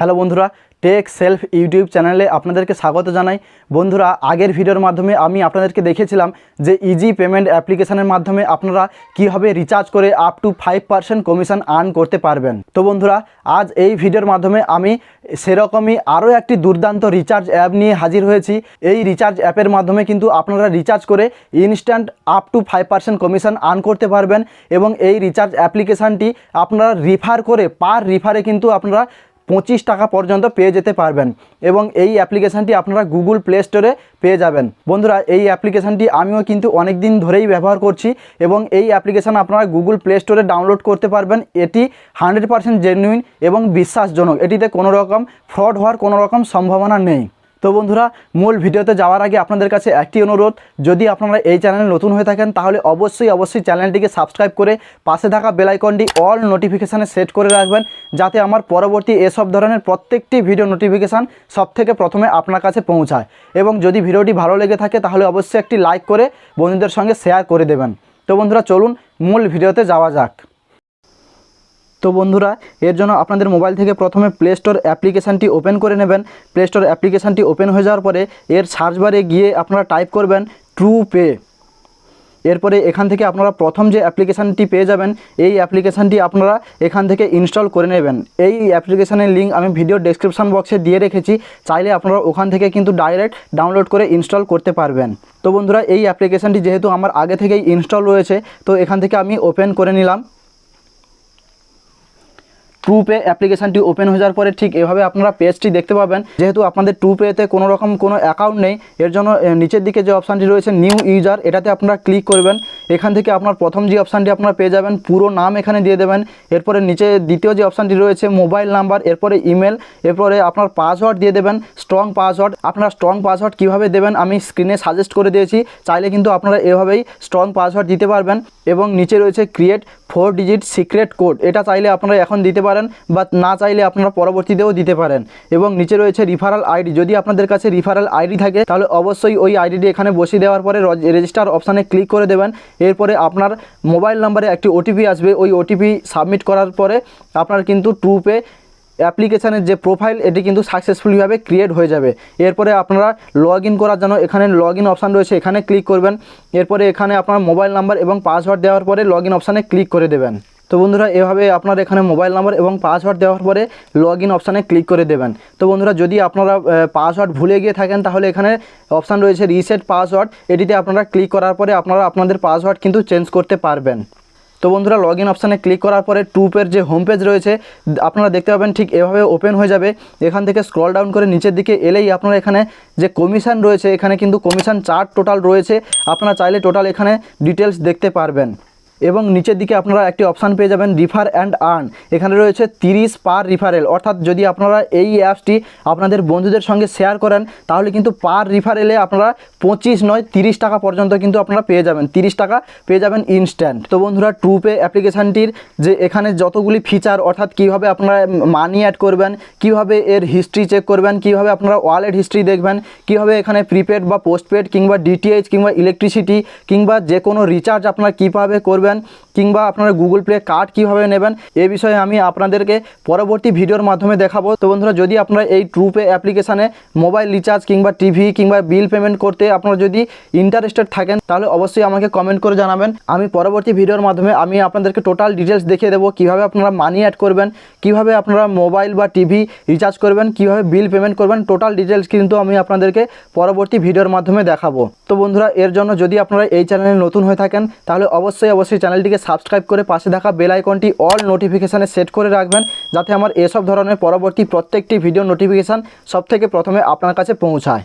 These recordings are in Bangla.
হ্যালো বন্ধুরা টেক সেলফ ইউটিউব চ্যানেলে আপনাদেরকে স্বাগত জানাই। বন্ধুরা, আগের ভিডিওর মাধ্যমে আমি আপনাদেরকে দেখেছিলাম যে ইজি পেমেন্ট অ্যাপ্লিকেশনের মাধ্যমে আপনারা কীভাবে রিচার্জ করে up to five percent commission earn করতে পারবেন। তো বন্ধুরা, আজ এই ভিডিওর মাধ্যমে আমি সেরকমই আরও একটি দুর্দান্ত রিচার্জ অ্যাপ নিয়ে হাজির হয়েছি। এই রিচার্জ অ্যাপের মাধ্যমে কিন্তু আপনারা রিচার্জ করে instant up to five percent commission earn করতে পারবেন এবং এই রিচার্জ অ্যাপ্লিকেশানটি আপনারা রিফার করে পার রিফারে কিন্তু আপনারা পঁচিশ টাকা পর্যন্ত পেয়ে যেতে পারবেন এবং এই অ্যাপ্লিকেশানটি আপনারা গুগল প্লে স্টোরে পেয়ে যাবেন। বন্ধুরা, এই অ্যাপ্লিকেশানটি আমিও কিন্তু অনেক দিন ধরেই ব্যবহার করছি এবং এই অ্যাপ্লিকেশান আপনারা গুগল প্লে স্টোরে ডাউনলোড করতে পারবেন। এটি হান্ড্রেড পারসেন্ট জেনুইন এবং বিশ্বাসজনক। এটিতে কোনো রকম ফ্রড হওয়ার কোনো রকম সম্ভাবনা নেই। তো বন্ধুরা, মূল ভিডিওতে যাওয়ার আগে আপনাদের কাছে একটি অনুরোধ, যদি আপনারা এই চ্যানেলে নতুন হয়ে থাকেন, তাহলে অবশ্যই অবশ্যই চ্যানেলটিকে সাবস্ক্রাইব করে পাশে থাকা বেলাইকনটি অল নোটিফিকেশানে সেট করে রাখবেন, যাতে আমার পরবর্তী এসব ধরনের প্রত্যেকটি ভিডিও নোটিফিকেশান সব থেকে প্রথমে আপনার কাছে পৌঁছায়। এবং যদি ভিডিওটি ভালো লেগে থাকে, তাহলে অবশ্যই একটি লাইক করে বন্ধুদের সঙ্গে শেয়ার করে দেবেন। তো বন্ধুরা, চলুন, মূল ভিডিওতে যাওয়া যাক। তো বন্ধুরা, এর জন্য আপনাদের মোবাইল থেকে প্রথমে প্লে স্টোর অ্যাপ্লিকেশানটি ওপেন করে নেবেন। প্লে স্টোর অ্যাপ্লিকেশানটি ওপেন হয়ে যাওয়ার পরে এর সার্চ বারে গিয়ে আপনারা টাইপ করবেন ট্রু পে এরপরে এখান থেকে আপনারা প্রথম যে অ্যাপ্লিকেশানটি পেয়ে যাবেন, এই অ্যাপ্লিকেশানটি আপনারা এখান থেকে ইনস্টল করে নেবেন। এই অ্যাপ্লিকেশানের লিঙ্ক আমি ভিডিও ডেসক্রিপশন বক্সে দিয়ে রেখেছি, চাইলে আপনারা ওখান থেকে কিন্তু ডাইরেক্ট ডাউনলোড করে ইনস্টল করতে পারবেন। তো বন্ধুরা, এই অ্যাপ্লিকেশানটি যেহেতু আমার আগে থেকেই ইনস্টল রয়েছে, তো এখান থেকে আমি ওপেন করে নিলাম। ট্রু পে অ্যাপ্লিকেশানটি ওপেন হয়ে যাওয়ার পরে ঠিক এভাবে আপনারা পেজটি দেখতে পাবেন। যেহেতু আপনাদের ট্রু পেতে কোনো রকম কোনো অ্যাকাউন্ট নেই, এর জন্য নিচের দিকে যে অপশানটি রয়েছে নিউ ইউজার এটাতে আপনারা ক্লিক করবেন। এখান থেকে আপনার প্রথম যে অপশানটি আপনারা পেয়ে যাবেন, পুরো নাম এখানে দিয়ে দেবেন। এরপরে নিচে দ্বিতীয় যে অপশানটি রয়েছে মোবাইল নাম্বার এরপরে ইমেল এরপরে আপনার পাসওয়ার্ড দিয়ে দেবেন স্ট্রং পাসওয়ার্ড আপনারা স্ট্রং পাসওয়ার্ড কীভাবে দেবেন, আমি স্ক্রিনে সাজেস্ট করে দিয়েছি। চাইলে কিন্তু আপনারা এভাবেই স্ট্রং পাসওয়ার্ড দিতে পারবেন। এবং নিচে রয়েছে create four digit secret code এটা চাইলে আপনারা এখন দিতে পারেন। বা না চাইলে আপনারা পরবর্তীতেও দিতে পারেন। এবং নিচে রয়েছে রিফারাল আইডি যদি আপনাদের কাছে রিফারাল আইডি থাকে, তাহলে অবশ্যই ওই আইডিটি এখানে বসিয়ে দেওয়ার পরে রেজিস্টার অপশানে ক্লিক করে দেবেন। এরপরে আপনার মোবাইল নাম্বারে একটি ওটিপি আসবে। ওই ওটিপি সাবমিট করার পরে আপনার কিন্তু টু পে অ্যাপ্লিকেশানের যে প্রোফাইল এটি কিন্তু সাকসেসফুলিভাবে ক্রিয়েট হয়ে যাবে। এরপরে আপনারা লগ ইন করার জন্য এখানে লগ ইন অপশান রয়েছে, এখানে ক্লিক করবেন। এরপরে এখানে আপনার মোবাইল নাম্বার এবং পাসওয়ার্ড দেওয়ার পরে লগ ইন অপশানে ক্লিক করে দেবেন। তো বন্ধুরা, এভাবে আপনার এখানে মোবাইল নাম্বার এবং পাসওয়ার্ড দেওয়ার পরে লগ ইন অপশানে ক্লিক করে দেবেন। তো বন্ধুরা, যদি আপনারা পাসওয়ার্ড ভুলে গিয়ে থাকেন, তাহলে এখানে অপশান রয়েছে রিসেট পাসওয়ার্ড এটিতে আপনারা ক্লিক করার পরে আপনারা আপনাদের পাসওয়ার্ড কিন্তু চেঞ্জ করতে পারবেন। তো বন্ধুরা লগ ইন অপশানে ক্লিক করার পরে টুপের যে হোম পেজ রয়েছে, আপনারা দেখতে পাবেন ঠিক এভাবে ওপেন হয়ে যাবে। এখান থেকে স্ক্রল ডাউন করে নিচের দিকে এলেই আপনারা এখানে যে কমিশন রয়েছে, এখানে কিন্তু কমিশন চার্ট টোটাল রয়েছে। আপনারা চাইলে টোটাল এখানে ডিটেলস দেখতে পারবেন। এবং নিচের দিকে আপনারা একটি অপশান পেয়ে যাবেন রিফার অ্যান্ড আর্ন এখানে রয়েছে তিরিশ পার রিফারেল অর্থাৎ যদি আপনারা এই অ্যাপসটি আপনাদের বন্ধুদের সঙ্গে শেয়ার করেন, তাহলে কিন্তু পার রিফারেলে আপনারা পঁচিশ নয়, তিরিশ টাকা পর্যন্ত কিন্তু আপনারা পেয়ে যাবেন। তিরিশ টাকা পেয়ে যাবেন ইনস্ট্যান্ট তো বন্ধুরা ট্রু পে অ্যাপ্লিকেশানটির যে এখানে যতগুলি ফিচার অর্থাৎ কীভাবে আপনারা মানি অ্যাড করবেন, কীভাবে এর হিস্ট্রি চেক করবেন, কীভাবে আপনারা ওয়ালেট হিস্ট্রি দেখবেন, কীভাবে এখানে প্রিপেড বা পোস্টপেড কিংবা ডিটিএইচ কিংবা ইলেকট্রিসিটি কিংবা যে কোনো রিচার্জ আপনারা কীভাবে করবেন করবেন কিংবা আপনারা গুগল প্লে কার্ড কীভাবে নেবেন, এ বিষয়ে আমি আপনাদেরকে পরবর্তী ভিডিওর মাধ্যমে দেখাবো। তো বন্ধুরা, যদি আপনারা এই ট্রু পে অ্যাপ্লিকেশানে মোবাইল রিচার্জ কিংবা টিভি কিংবা বিল পেমেন্ট করতে আপনারা যদি ইন্টারেস্টেড থাকেন, তাহলে অবশ্যই আমাকে কমেন্ট করে জানাবেন। আমি পরবর্তী ভিডিওর মাধ্যমে আমি আপনাদেরকে টোটাল ডিটেলস দেখিয়ে দেবো, কীভাবে আপনারা মানি অ্যাড করবেন, কীভাবে আপনারা মোবাইল বা টিভি রিচার্জ করবেন, কীভাবে বিল পেমেন্ট করবেন টোটাল ডিটেলস কিন্তু আমি আপনাদেরকে পরবর্তী ভিডিওর মাধ্যমে দেখাবো। তো বন্ধুরা, এর জন্য যদি আপনারা এই চ্যানেলে নতুন হয়ে থাকেন, তাহলে অবশ্যই অবশ্যই চ্যানেলটিকে সাবস্ক্রাইব করে পাশে থাকা বেল আইকনটি অল নোটিফিকেশানে সেট করে রাখবেন যাতে আমার এসব ধরনের পরবর্তী প্রত্যেকটি ভিডিও নোটিফিকেশান সব থেকে প্রথমে আপনার কাছে পৌঁছায়।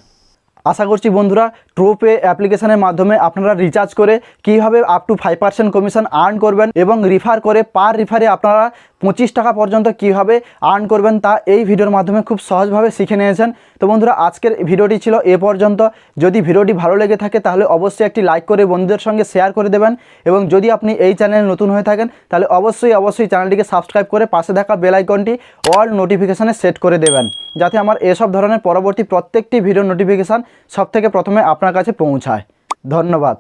আশা করছি বন্ধুরা ট্রোপে অ্যাপ্লিকেশনের মাধ্যমে আপনারা রিচার্জ করে কীভাবে up to five percent commission earn করবেন এবং রিফার করে পার রিফারে আপনারা পঁচিশ টাকা পর্যন্ত কীভাবে আর্ন করবেন তা এই ভিডিওর মাধ্যমে খুব সহজভাবে শিখে নিয়েছেন। তো বন্ধুরা, আজকের ভিডিওটি ছিল এ পর্যন্ত। যদি ভিডিওটি ভালো লেগে থাকে তাহলে অবশ্যই একটি লাইক করে বন্ধুদের সঙ্গে শেয়ার করে দেবেন এবং যদি আপনি এই চ্যানেলে নতুন হয়ে থাকেন তাহলে অবশ্যই অবশ্যই চ্যানেলটিকে সাবস্ক্রাইব করে পাশে থাকা বেলাইকনটি অল নোটিফিকেশানে সেট করে দেবেন। যাতে আমার এসব ধরনের পরবর্তী প্রত্যেকটি ভিডিও নোটিফিকেশান সব থেকে প্রথমে আপনার কাছে পৌঁছায়। ধন্যবাদ।